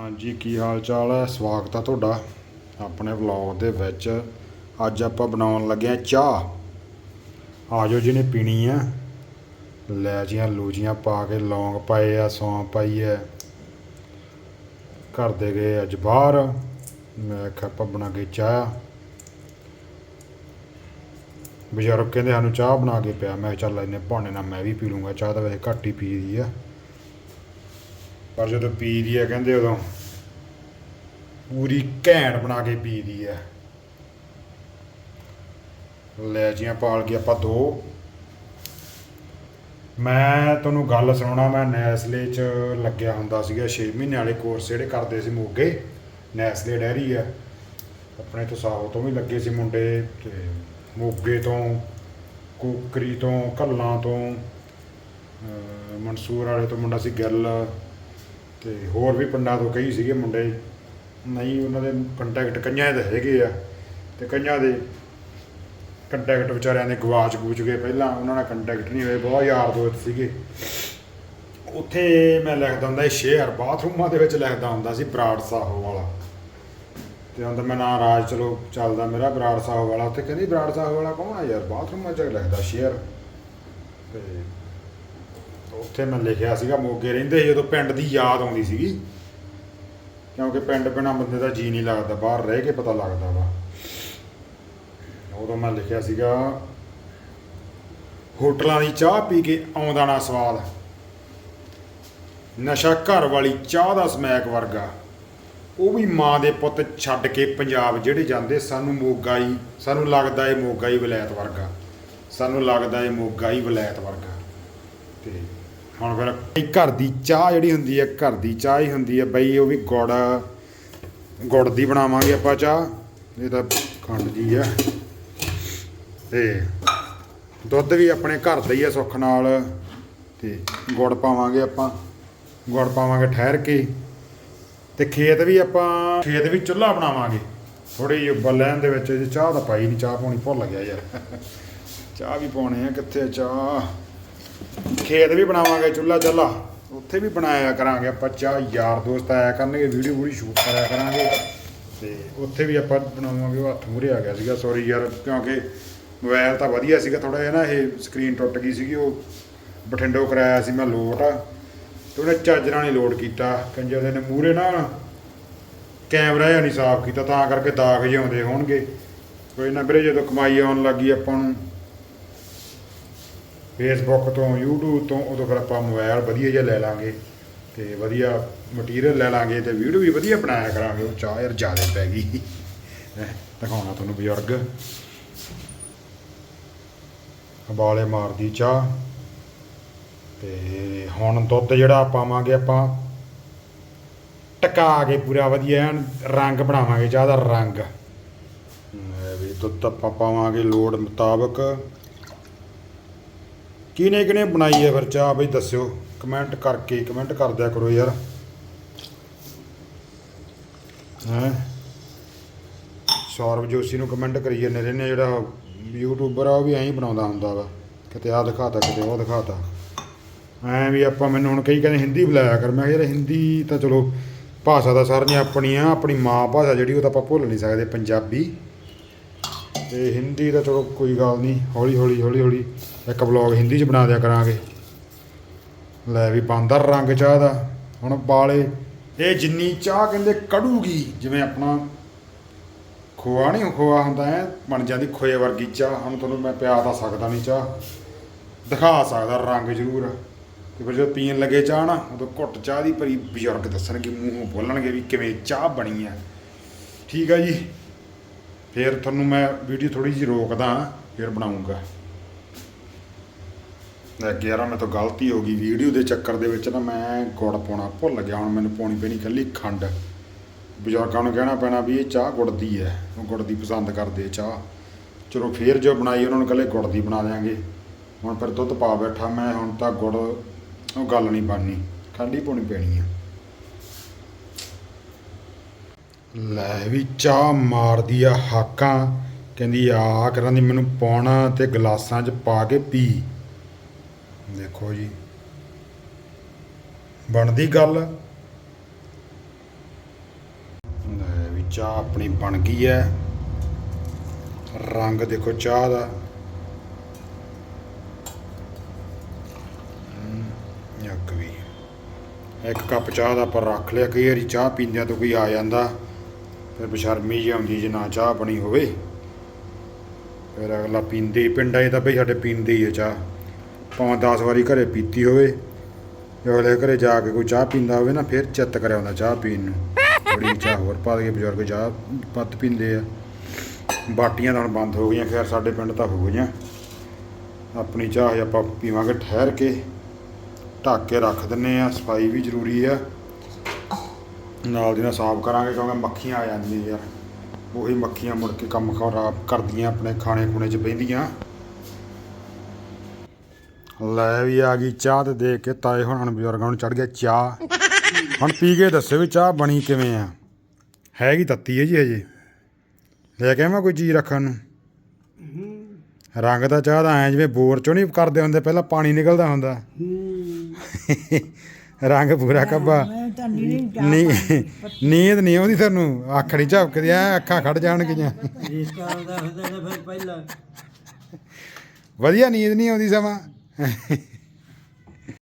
ਹਾਂਜੀ, ਕੀ ਹਾਲ ਚਾਲ ਹੈ? ਸਵਾਗਤ ਹੈ ਤੁਹਾਡਾ ਆਪਣੇ ਵਲੌਗ ਦੇ ਵਿੱਚ। ਅੱਜ ਆਪਾਂ ਬਣਾਉਣ ਲੱਗੇ ਆ ਚਾਹ। ਆਜੋ ਜਿਹਨੇ ਪੀਣੀ ਆ ਲੈਚੀਆਂ ਲੂਚੀਆਂ ਪਾ ਕੇ ਲੌਂਗ ਪਾਏ ਆ, ਸੌਂਫ ਪਾਈ ਹੈ। ਘਰ ਦੇ ਗਏ ਅੱਜ ਬਾਹਰ। ਮੈਂ ਕਿਹਾ ਆਪਾਂ ਬਣਾ ਕੇ ਚਾਹ। ਬਜ਼ੁਰਗ ਕਹਿੰਦੇ ਸਾਨੂੰ ਚਾਹ ਬਣਾ ਕੇ ਪਿਆ। ਮੈਂ ਕਿਹਾ ਚੱਲ ਇਹਨੇ ਭਾਣੇ ਨਾਲ ਮੈਂ ਵੀ ਪੀ ਲੂੰਗਾ। ਚਾਹ ਤਾਂ ਵੈਸੇ ਘੱਟ ਹੀ ਪੀਦੀ ਆ। ਪਰ ਜਦੋਂ ਪੀਦੀ ਆ ਕਹਿੰਦੇ ਉਦੋਂ ਪੂਰੀ ਘੈਂਟ ਬਣਾ ਕੇ ਪੀਦੀ ਆ। ਲੈਚੀਆਂ ਪਾਲ ਕੇ ਆਪਾਂ ਦੋ। ਮੈਂ ਤੁਹਾਨੂੰ ਗੱਲ ਸੁਣਾਉਣਾ, ਮੈਂ ਨੈਸਲੇ 'ਚ ਲੱਗਿਆ ਹੁੰਦਾ ਸੀਗਾ 6 ਮਹੀਨੇ ਵਾਲੇ ਕੋਰਸ ਜਿਹੜੇ ਕਰਦੇ ਸੀ ਮੋਗੇ, ਨੈਸਲੇ ਡੈਰੀ ਆ। ਆਪਣੇ ਤੋਂ ਸਾਹੋ ਤੋਂ ਵੀ ਲੱਗੇ ਸੀ ਮੁੰਡੇ ਤੇ ਮੋਗੇ ਤੋਂ, ਕੋਕਰੀ ਤੋਂ ਕੱਲਾਂ ਤੋਂ ਮਨਸੂਰ ਵਾਲੇ ਤੋਂ ਮੁੰਡਾ ਸੀ ਗਿੱਲ। ਤੇ ਹੋਰ ਵੀ ਪਿੰਡਾਂ ਤੋਂ ਕਈ ਸੀਗੇ ਮੁੰਡੇ, ਨਹੀਂ ਉਹਨਾਂ ਦੇ ਕੰਟੈਕਟ ਕਈਆਂ ਦੇ ਹੈਗੇ ਆ ਤੇ ਕਈਆਂ ਦੇ ਕੰਟੈਕਟ ਵਿਚਾਰਿਆਂ ਦੇ ਗਵਾਚ ਗੂਚ ਗਏ। ਪਹਿਲਾਂ ਉਹਨਾਂ ਨਾਲ ਕੰਟੈਕਟ ਨਹੀਂ ਹੋਏ, ਬਹੁਤ ਯਾਰ ਦੋਸਤ ਸੀਗੇ। ਉੱਥੇ ਮੈਂ ਲਿਖਦਾ ਹੁੰਦਾ ਸੀ ਸ਼ੇਅਰ, ਬਾਥਰੂਮਾਂ ਦੇ ਵਿੱਚ ਲਿਖਦਾ ਹੁੰਦਾ ਸੀ ਬਰਾੜ ਸਾਹਿਬ ਵਾਲਾ। ਤੇ ਹੁਣ ਮੈਂ ਨਾਂ ਰਾਜ, ਚਲੋ ਚੱਲਦਾ ਮੇਰਾ ਬਰਾੜ ਸਾਹਿਬ ਵਾਲਾ। ਉੱਥੇ ਕਹਿੰਦੀ ਬਰਾੜ ਸਾਹਿਬ ਵਾਲਾ ਕੌਣ ਆ ਯਾਰ? ਬਾਥਰੂਮਾਂ 'ਚ ਲਿਖਦਾ ਸ਼ੇਅਰ। ਤੇ ਉੱਥੇ ਮੈਂ ਲਿਖਿਆ ਸੀਗਾ, ਮੋਗੇ ਰਹਿੰਦੇ ਸੀ ਜਦੋਂ ਪਿੰਡ ਦੀ ਯਾਦ ਆਉਂਦੀ ਸੀਗੀ। ਕਿਉਂਕਿ ਪਿੰਡ ਬਿਨਾ ਬੰਦੇ ਦਾ ਜੀ ਨਹੀਂ ਲੱਗਦਾ, ਬਾਹਰ ਰਹਿ ਕੇ ਪਤਾ ਲੱਗਦਾ ਵਾ। ਉਦੋਂ ਮੈਂ ਲਿਖਿਆ ਸੀਗਾ, ਹੋਟਲਾਂ ਦੀ ਚਾਹ ਪੀ ਕੇ ਆਉਂਦਾ ਨਾ ਸਵਾਦ। ਨਸ਼ਾ ਘਰ ਵਾਲੀ ਚਾਹ ਦਾ ਸਮੈਕ ਵਰਗਾ। ਉਹ ਵੀ ਮਾਂ ਦੇ ਪੁੱਤ ਛੱਡ ਕੇ ਪੰਜਾਬ ਜਿਹੜੇ ਜਾਂਦੇ, ਸਾਨੂੰ ਮੋਗਾ ਹੀ, ਸਾਨੂੰ ਲੱਗਦਾ ਏ ਮੋਗਾ ਹੀ ਵਲੈਤ ਵਰਗਾ। ਸਾਨੂੰ ਲੱਗਦਾ ਏ ਮੋਗਾ ਹੀ ਵਲੈਤ ਵਰਗਾ। ਤੇ ਹੁਣ ਫਿਰ ਇਹ ਘਰ ਦੀ ਚਾਹ ਜਿਹੜੀ ਹੁੰਦੀ ਹੈ, ਘਰ ਦੀ ਚਾਹ ਹੀ ਹੁੰਦੀ ਹੈ। ਬਈ ਉਹ ਵੀ ਗੁੜ ਗੁੜ ਦੀ ਬਣਾਵਾਂਗੇ ਆਪਾਂ ਚਾਹ। ਇਹ ਤਾਂ ਖੰਡ ਜੀ ਆ। ਤੇ ਦੁੱਧ ਵੀ ਆਪਣੇ ਘਰ ਦਾ ਹੀ ਆ ਸੁੱਖ ਨਾਲ। ਤੇ ਗੁੜ ਪਾਵਾਂਗੇ ਆਪਾਂ। ਗੁੜ ਪਾਵਾਂਗੇ ਠਹਿਰ ਕੇ। ਤੇ ਖੇਤ ਵੀ ਆਪਾਂ, ਖੇਤ ਵੀ ਚੁੱਲ੍ਹਾ ਬਣਾਵਾਂਗੇ। ਥੋੜੀ ਜਿਹੀ ਉੱਬਲ ਲੈਣ ਦੇ ਵਿੱਚ ਜੇ ਚਾਹ ਤਾਂ ਪਾਈ ਨਹੀਂ ਚਾਹ ਪਾਉਣੀ ਭੁੱਲ ਗਿਆ ਯਾਰ। ਚਾਹ ਵੀ ਪਾਉਣੇ ਆ, ਕਿੱਥੇ ਚਾਹ? ਖੇਤ ਵੀ ਬਣਾਵਾਂਗੇ, ਚੁੱਲ੍ਹਾ ਚੱਲਾ। ਉੱਥੇ ਵੀ ਬਣਾਇਆ ਕਰਾਂਗੇ ਆਪਾਂ, ਚਾਹ ਯਾਰ ਦੋਸਤ ਆਇਆ ਕਰਨਗੇ, ਵੀਡੀਓ ਪੂਰੀ ਸ਼ੂਟ ਕਰਿਆ ਕਰਾਂਗੇ। ਤੇ ਉੱਥੇ ਵੀ ਆਪਾਂ ਬਣਾਵਾਂਗੇ, ਉਹ ਹੱਥ ਮੂਰੇ ਆ ਗਿਆ ਸੀਗਾ ਸੌਰੀ ਯਾਰ, ਕਿਉਂਕਿ ਮੋਬਾਈਲ ਤਾਂ ਵਧੀਆ ਸੀਗਾ ਥੋੜਾ ਜਿਹਾ ਨਾ, ਇਹ ਸਕਰੀਨ ਟੁੱਟ ਗਈ ਸੀਗੀ, ਉਹ ਬਠਿੰਡੋ ਕਰਾਇਆ ਸੀ ਮੈਂ ਲੋਟ। ਤੇ ਉਹਨੇ ਚਾਰਜਰਾਂ ਨਹੀਂ ਲੋਡ ਕੀਤਾ, ਕੰਜਰ ਦੇ ਨੇ ਮੂਰੇ ਨਾਲ ਕੈਮਰਾ ਜਿਹਾ ਨਹੀਂ ਸਾਫ਼ ਕੀਤਾ, ਤਾਂ ਕਰਕੇ ਦਾਗ ਜਿਹੇ ਆਉਂਦੇ ਹੋਣਗੇ। ਕੋਈ ਨਾ ਵੀਰੇ, ਜਦੋਂ ਕਮਾਈ ਆਉਣ ਲੱਗੀ ਆਪਾਂ ਨੂੰ ਫੇਸਬੁੱਕ ਤੋਂ YouTube ਤੋਂ ਉਦੋਂ ਫਿਰ ਆਪਾਂ ਮੋਬਾਈਲ ਵਧੀਆ ਜਿਹਾ ਲੈ ਲਾਂਗੇ ਤੇ ਵਧੀਆ ਮਟੀਰੀਅਲ ਲੈ ਲਾਂਗੇ ਤੇ ਵੀਡੀਓ ਵੀ ਵਧੀਆ ਬਣਾਇਆ ਕਰਾਂਗੇ ਉਹ ਚਾਹ ਯਾਰ ਜ਼ਿਆਦਾ ਪੈ ਗਈ। ਹੈਂ, ਦਿਖਾਉਣਾ ਤੁਹਾਨੂੰ ਬਜ਼ੁਰਗ। ਉਬਾਲੇ ਮਾਰਦੀ ਚਾਹ ਤੇ ਹੁਣ ਦੁੱਧ ਜਿਹੜਾ ਪਾਵਾਂਗੇ ਆਪਾਂ ਟਕਾ ਕੇ ਪੂਰਾ ਵਧੀਆ ਐਨ ਰੰਗ ਬਣਾਵਾਂਗੇ ਚਾਹ ਦਾ ਰੰਗ। ਵੀ ਦੁੱਧ ਆਪਾਂ ਪਾਵਾਂਗੇ ਲੋੜ ਮੁਤਾਬਕ। ਕਿਹਨੇ ਕਿਹਨੇ ਬਣਾਈ ਹੈ ਫਿਰ ਚਾਹ? ਬਈ ਦੱਸਿਓ। ਕਮੈਂਟ ਕਰਕੇ ਕਮੈਂਟ ਕਰ ਦਿਆ ਕਰੋ ਯਾਰ। ਹੈ? ਸੌਰਵ ਜੋਸ਼ੀ ਨੂੰ ਕਮੈਂਟ ਕਰੀ ਜਾਂਦੇ ਰਹਿੰਦੇ ਜਿਹੜਾ ਯੂਟਿਊਬਰ ਆ, ਉਹ ਵੀ ਐਂ ਹੀ ਬਣਾਉਂਦਾ ਹੁੰਦਾ ਵਾ। ਕਿਤੇ ਆਹ ਦਿਖਾਤਾ, ਕਿਤੇ ਉਹ ਦਿਖਾਤਾ। ਐਂ ਵੀ ਆਪਾਂ ਮੈਨੂੰ ਹੁਣ ਕਈ ਕਹਿੰਦੇ ਹਿੰਦੀ ਬੁਲਾਇਆ ਕਰ। ਮੈਂ ਕਿਹਾ ਯਾਰ ਹਿੰਦੀ ਤਾਂ ਚਲੋ, ਭਾਸ਼ਾ ਦਾ ਸਾਰੀਆਂ ਆ ਆਪਣੀ ਮਾਂ ਭਾਸ਼ਾ ਜਿਹੜੀ ਉਹ ਤਾਂ ਆਪਾਂ ਭੁੱਲ ਨਹੀਂ ਸਕਦੇ, ਪੰਜਾਬੀ। ਤੇ ਹਿੰਦੀ ਦਾ ਚਲੋ ਕੋਈ ਗੱਲ ਨਹੀਂ, ਹੌਲੀ ਹੌਲੀ ਹੌਲੀ ਹੌਲੀ ਇੱਕ ਵਲੌਗ ਹਿੰਦੀ 'ਚ ਬਣਾ ਦਿਆ ਕਰਾਂਗੇ। ਲੈ ਵੀ ਬਾਂਦਰ ਰੰਗ ਚਾਹ ਦਾ, ਹੁਣ ਬਾਲੇ, ਇਹ ਜਿੰਨੀ ਚਾਹ ਕਹਿੰਦੇ ਕੜੂਗੀ ਜਿਵੇਂ ਆਪਣਾ ਖੋਆ ਨਹੀਂ ਖੋਆ ਹੁੰਦਾ ਹੈ ਬਣ ਜਾਂਦੀ ਖੋਏ ਵਰਗੀ ਚਾਹ, ਹੁਣ ਤੁਹਾਨੂੰ ਮੈਂ ਪਿਆ ਤਾਂ ਸਕਦਾ ਨਹੀਂ ਚਾਹ। ਦਿਖਾ ਸਕਦਾ ਰੰਗ ਜ਼ਰੂਰ। ਤੇ ਫਿਰ ਜਦੋਂ ਪੀਣ ਲੱਗੇ ਚਾਹ ਨਾ, ਉਦੋਂ ਘੁੱਟ ਚਾਹ ਦੀ ਭਰੀ ਬਜ਼ੁਰਗ ਦੱਸਣਗੇ, ਮੂੰਹੋਂ ਬੋਲਣਗੇ ਵੀ ਕਿਵੇਂ ਚਾਹ ਬਣੀ ਹੈ ਠੀਕ ਆ ਜੀ। ਫਿਰ ਤੁਹਾਨੂੰ ਮੈਂ ਵੀਡੀਓ ਥੋੜੀ ਜਿਹੀ ਰੋਕਦਾ, ਫਿਰ ਬਣਾਉਂਗਾ। ਅੱਗੇ ਯਾਰ ਮੇਰੇ ਤੋਂ ਗਲਤੀ ਹੋ ਗਈ। ਵੀਡੀਓ ਦੇ ਚੱਕਰ ਦੇ ਵਿੱਚ ਨਾ ਮੈਂ ਗੁੜ ਪਾਉਣਾ ਭੁੱਲ ਗਿਆ। ਹੁਣ ਮੈਨੂੰ ਪਾਉਣੀ ਪੈਣੀ ਇਕੱਲੀ ਖੰਡ। ਬਜ਼ੁਰਗਾਂ ਨੂੰ ਕਹਿਣਾ ਪੈਣਾ ਵੀ ਇਹ ਚਾਹ ਗੁੜ ਦੀ ਹੈ। ਉਹ ਗੁੜ ਦੀ ਪਸੰਦ ਕਰਦੇ ਚਾਹ। ਚਲੋ ਫੇਰ ਜੋ ਬਣਾਈ, ਉਹਨਾਂ ਨੂੰ ਇਕੱਲੇ ਗੁੜ ਦੀ ਬਣਾ ਦਿਆਂਗੇ। ਹੁਣ ਫਿਰ ਦੁੱਧ ਪਾ ਬੈਠਾ ਮੈਂ, ਹੁਣ ਤਾਂ ਗੁੜ, ਉਹ ਗੱਲ ਨਹੀਂ ਬਣਨੀ। ਖੰਡ ਹੀ ਪਾਉਣੀ ਪੈਣੀ ਆ। ਲੈ ਵੀ ਚਾਹ ਮਾਰਦੀ ਆ ਹਾਕਾਂ। ਕਹਿੰਦੀ ਆ ਕਰਾਂ ਦੀ ਮੈਨੂੰ ਪਾਉਣਾ ਤੇ ਗਲਾਸਾਂ 'ਚ ਪਾ ਕੇ ਪੀ। ਦੇਖੋ ਜੀ। ਬਣਦੀ ਗੱਲ। ਲੈ ਵੀ ਚਾਹ ਆਪਣੀ ਬਣ ਗਈ ਹੈ ਰੰਗ ਦੇਖੋ ਚਾਹ ਦਾ। ਹਮ, ਵੀ। ਇੱਕ ਕੱਪ ਚਾਹ ਦਾ ਆਪਾਂ ਰੱਖ ਲਿਆ। ਕਈ ਵਾਰੀ ਚਾਹ ਪੀਂਦਿਆਂ ਤੋਂ ਕੋਈ ਆ ਜਾਂਦਾ। ਫਿਰ ਬਸ਼ਰਮੀ ਜਿਹੀ ਆਉਂਦੀ ਜੇ ਨਾ ਚਾਹ ਬਣੀ ਹੋਵੇ। ਫਿਰ ਅਗਲਾ ਪੀਂਦੇ ਹੀ ਪਿੰਡਾਂ 'ਚ ਤਾਂ ਬਈ ਸਾਡੇ ਪੀਂਦੇ ਹੀ ਆ ਚਾਹ। ਭਾਵੇਂ 10 ਵਾਰੀ ਘਰੇ ਪੀਤੀ ਹੋਵੇ ਅਗਲੇ ਘਰੇ ਜਾ ਕੇ ਕੋਈ ਚਾਹ ਪੀਂਦਾ ਹੋਵੇ ਨਾ, ਫਿਰ ਚਿੱਤ ਕਰਿਆ ਹੁੰਦਾ ਚਾਹ ਪੀਣ ਨੂੰ। ਥੋੜੀ ਚਾਹ ਹੋਰ ਪਾ ਕੇ ਬਜ਼ੁਰਗ ਚਾਹ ਪੱਤ ਪੀਂਦੇ ਆ। ਬਾਟੀਆਂ ਤਾਂ ਹੁਣ ਬੰਦ ਹੋ ਗਈਆਂ, ਖੈਰ ਸਾਡੇ ਪਿੰਡ ਤਾਂ ਹੋ ਗਈਆਂ। ਆਪਣੀ ਚਾਹ ਆਪਾਂ ਪੀਵਾਂਗੇ ਠਹਿਰ ਕੇ। ਢੱਕ ਕੇ ਰੱਖ ਦਿੰਨੇ ਆ, ਸਫ਼ਾਈ ਵੀ ਜ਼ਰੂਰੀ ਆ। ਨਾਲ ਦੀ ਨਾਲ ਸਾਫ਼ ਕਰਾਂਗੇ ਕਿਉਂਕਿ ਮੱਖੀਆਂ ਆ ਜਾਂਦੀਆਂ ਯਾਰ। ਉਹੀ ਮੱਖੀਆਂ ਮੁੜ ਕੇ ਕੰਮ ਖਰਾਬ ਕਰਦੀਆਂ, ਆਪਣੇ ਖਾਣੇ ਖੁਣੇ 'ਚ ਬਹਿੰਦੀਆਂ। ਲੈ ਵੀ ਆ ਗਈ ਚਾਹ ਤੇ ਦੇਖ ਕੇ ਤਾਏ ਹੁਣ ਬਜ਼ੁਰਗਾਂ ਨੂੰ ਚੜ ਗਿਆ ਚਾਹ। ਹੁਣ ਪੀ ਕੇ ਦੱਸਿਓ ਵੀ ਚਾਹ ਬਣੀ ਕਿਵੇਂ ਆ। ਹੈਗੀ ਤੱਤੀ ਹੈ ਜੀ ਹਜੇ। ਲੈ ਕੇ ਆਵਾਂ ਕੋਈ ਚੀਜ਼ ਰੱਖਣ ਨੂੰ। ਰੰਗ ਦਾ ਚਾਹ ਦਾ ਐ ਜਿਵੇਂ ਬੋਰ ਚੋਂ ਨਹੀਂ ਕਰਦੇ ਹੁੰਦੇ, ਪਹਿਲਾਂ ਪਾਣੀ ਨਿਕਲਦਾ ਹੁੰਦਾ। ਰੰਗ ਪੂਰਾ ਕੱਬਾ। ਮੈਂ ਤਾਂ ਨੀਲੀ ਚਾਹ ਨੀ ਨੀਂਦ ਨਹੀਂ ਆਉਂਦੀ ਤੁਹਾਨੂੰ ਅੱਖ ਨਹੀਂ ਝਪਕਦੀ ਐ ਅੱਖਾਂ ਖੜ ਜਾਣਗੀਆਂ। ਰਿਸ਼ਤਾ ਦਾ ਹੁੰਦਾ ਤਾਂ ਫਿਰ ਪਹਿਲਾਂ। ਵਧੀਆ ਨੀਂਦ ਨਹੀਂ ਆਉਂਦੀ ਸਮਾਂ।